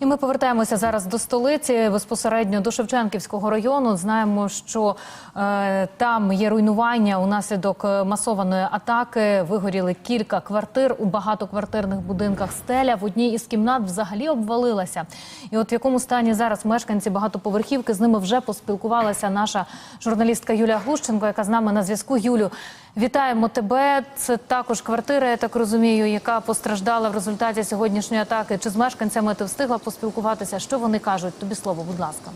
І ми повертаємося зараз до столиці безпосередньо до Шевченківського району. Знаємо, що е, там є руйнування унаслідок е, масованої атаки. Вигоріли кілька квартир у багатоквартирних будинках. Стеля в одній із кімнат взагалі обвалилася. І от в якому стані зараз мешканці багатоповерхівки з ними вже поспілкувалася наша журналістка Юлія Глущенко, яка з нами на зв'язку. Юлю, вітаємо тебе. Це також квартира, я так розумію, яка постраждала в результаті сьогоднішньої атаки. Чи з мешканцями ти встигла поспілкуватися? Що вони кажуть? Тобі слово, будь ласка.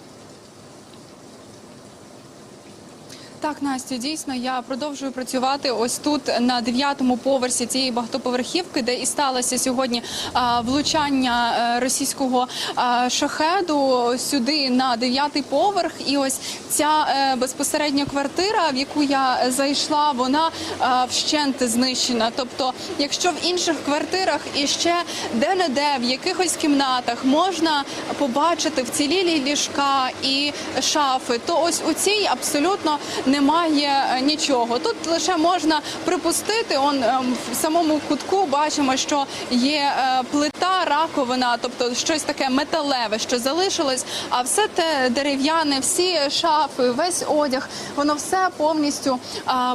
Так, Настю, дійсно, я продовжую працювати ось тут на дев'ятому поверсі цієї багатоповерхівки, де і сталося сьогодні а, влучання е, російського а, шахеду сюди на дев'ятий поверх. І ось ця е, безпосередньо квартира, в яку я зайшла, вона а, вщент знищена. Тобто, якщо в інших квартирах і ще де-не-де в якихось кімнатах можна побачити вцілілі ліжка і шафи, то ось у цій абсолютно немає е, нічого. Тут лише можна припустити. Он ем, в самому кутку бачимо, що є е, плита, раковина, тобто щось таке металеве, що залишилось. А все те дерев'яне, всі шафи, весь одяг, воно все повністю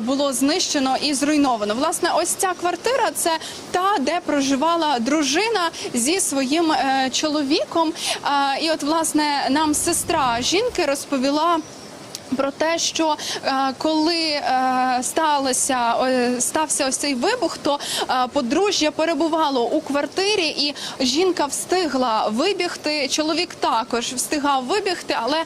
було знищено і зруйновано. Власне, ось ця квартира це та, де проживала дружина зі своїм е, чоловіком. І от власне нам сестра жінки розповіла. Про те, що е, коли е, сталося стався ось цей вибух, то е, подружжя перебувало у квартирі, і жінка встигла вибігти. Чоловік також встигав вибігти, але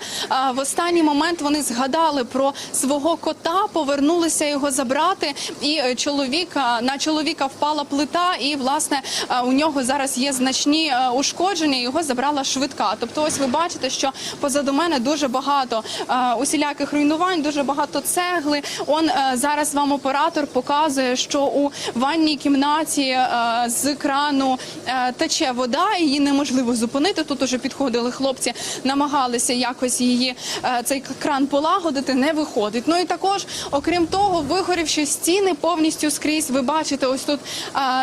в останній момент вони згадали про свого кота, повернулися його забрати. І чоловіка на чоловіка впала плита, і власне у нього зараз є значні ушкодження. Його забрала швидка. Тобто, ось ви бачите, що позаду мене дуже багато е, усіляких руйнувань, дуже багато цегли. Он е, зараз вам оператор показує, що у ванній кімнаті е, з крану е, тече вода, її неможливо зупинити. Тут уже підходили хлопці, намагалися якось її цей кран полагодити. Не виходить. Ну і також, окрім того, вигорівши стіни повністю скрізь. Ви бачите, ось тут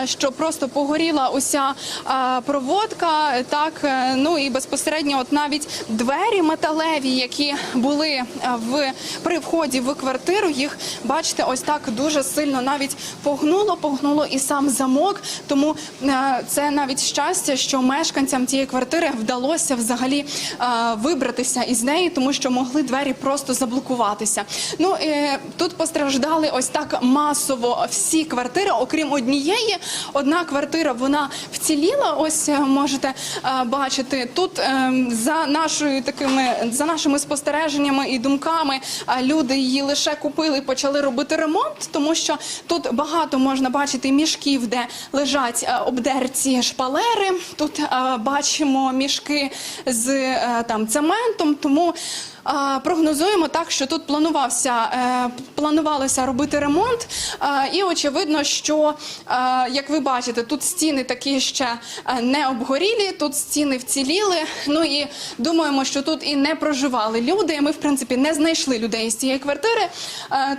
що просто погоріла уся проводка. Так ну і безпосередньо, от навіть двері металеві, які були в при вході в квартиру, їх бачите, ось так дуже сильно навіть погнуло, погнуло і сам замок. Тому е, це навіть щастя, що мешканцям цієї квартири вдалося взагалі е, вибратися із неї, тому що могли двері просто заблокуватися. Ну е, тут постраждали ось так масово всі квартири, окрім однієї. Одна квартира вона вціліла. Ось можете бачити тут е, за нашою такими за нашими спостереженнями і думками. Е, Люди її лише купили і почали робити ремонт, тому що тут багато можна бачити мішків, де лежать е, обдерці шпалери. Тут е, бачимо мішки з е, там цементом, тому. Прогнозуємо так, що тут планувався е, планувалося робити ремонт, е, і очевидно, що е, як ви бачите, тут стіни такі ще не обгорілі, тут стіни вціліли. Ну і думаємо, що тут і не проживали люди. Ми в принципі не знайшли людей з цієї квартири,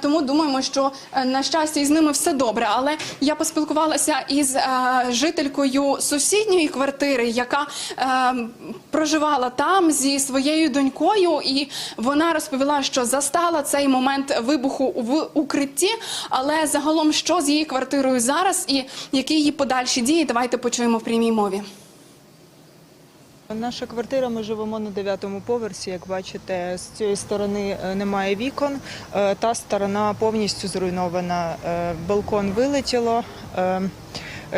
тому думаємо, що на щастя із ними все добре. Але я поспілкувалася із жителькою сусідньої квартири, яка проживала там зі своєю донькою, і вона розповіла, що застала цей момент вибуху в укритті. Але загалом, що з її квартирою зараз, і які її подальші дії, давайте почуємо в прямій мові. Наша квартира, ми живемо на дев'ятому поверсі. Як бачите, з цієї сторони е, немає вікон. Е, Та сторона повністю зруйнована. Е, Балкон вилетіло.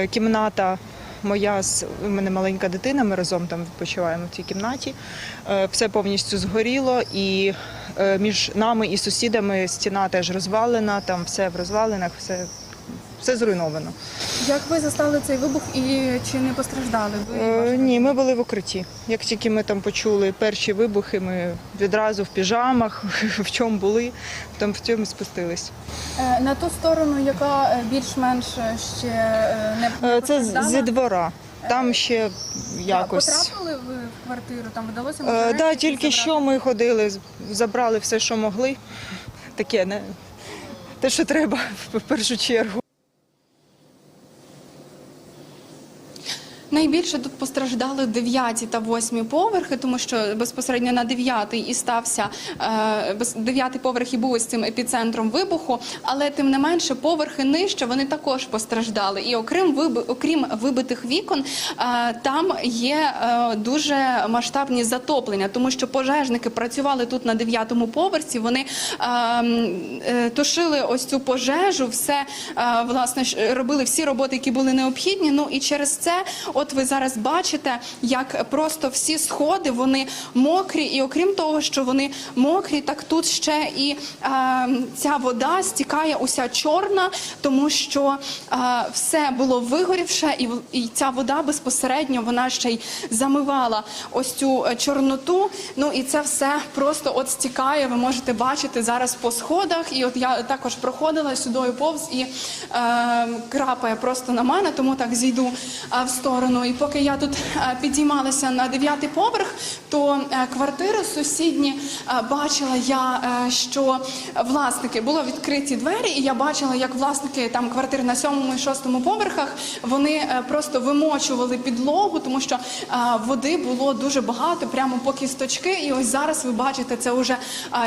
Кімната моя у мене маленька дитина. Ми разом там відпочиваємо в цій кімнаті. Е, Все повністю згоріло, і е, між нами і сусідами стіна теж розвалена. Там все в розвалинах, все, все зруйновано. Як ви застали цей вибух і чи не постраждали? Е, Ні, ми були в укритті. Як тільки ми там почули перші вибухи, ми відразу в піжамах, в чому були, там в цьому спустились. Е, на ту сторону, яка е, більш-менш ще е, не Е, Це з- зі двора. Там ще якось. потрапили ви в квартиру? Там вдалося Е, да, тільки що ми ходили, з- забрали все, що могли. Таке не те, що треба в першу чергу. Найбільше тут постраждали 9 та 8 поверхи, тому що безпосередньо на 9 і стався е, 9 поверх і був із цим епіцентром вибуху, але тим не менше поверхи нижче вони також постраждали. І окрім виби- окрім вибитих вікон, е, там є е, дуже масштабні затоплення, тому що пожежники працювали тут на 9 поверсі. Вони тушили ось цю пожежу, все власне робили всі роботи, які були необхідні. Ну і через це, от ви зараз бачите, як просто всі сходи вони мокрі, і окрім того, що вони мокрі, так тут ще і е, ця вода стікає уся чорна, тому що е, все було вигорівше, і, і ця вода безпосередньо вона ще й замивала ось цю е, чорноту. Ну і це все просто от стікає. Ви можете бачити зараз по сходах. І от я також проходила сюдою повз і е, крапає просто на мене, тому так зійду в сторону. І поки я тут е, підіймалася на дев'ятий поверх, то е, квартири сусідні е, бачила я, що власники було відкриті двері, і я бачила, як власники там квартир на сьомому і шостому поверхах вони просто вимочували підлогу, тому що води було дуже багато, прямо по кісточки. І ось зараз ви бачите, це вже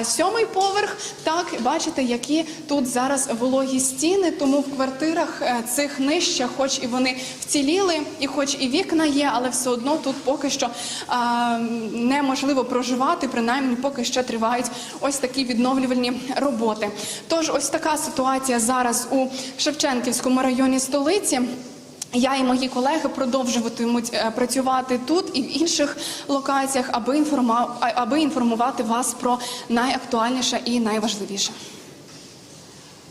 сьомий поверх. Так бачите, які тут зараз вологі стіни. Тому в квартирах цих нижче, хоч і вони вціліли, і хоч і вікна є, але все одно тут поки що е, неможливо проживати, принаймні поки що тривають ось такі відновлювальні роботи. Тож ось така ситуація зараз у Шевченківському районі столиці. Я і мої колеги продовжуватимуть е, працювати тут і в інших локаціях, аби інформувати вас про найактуальніше і найважливіше.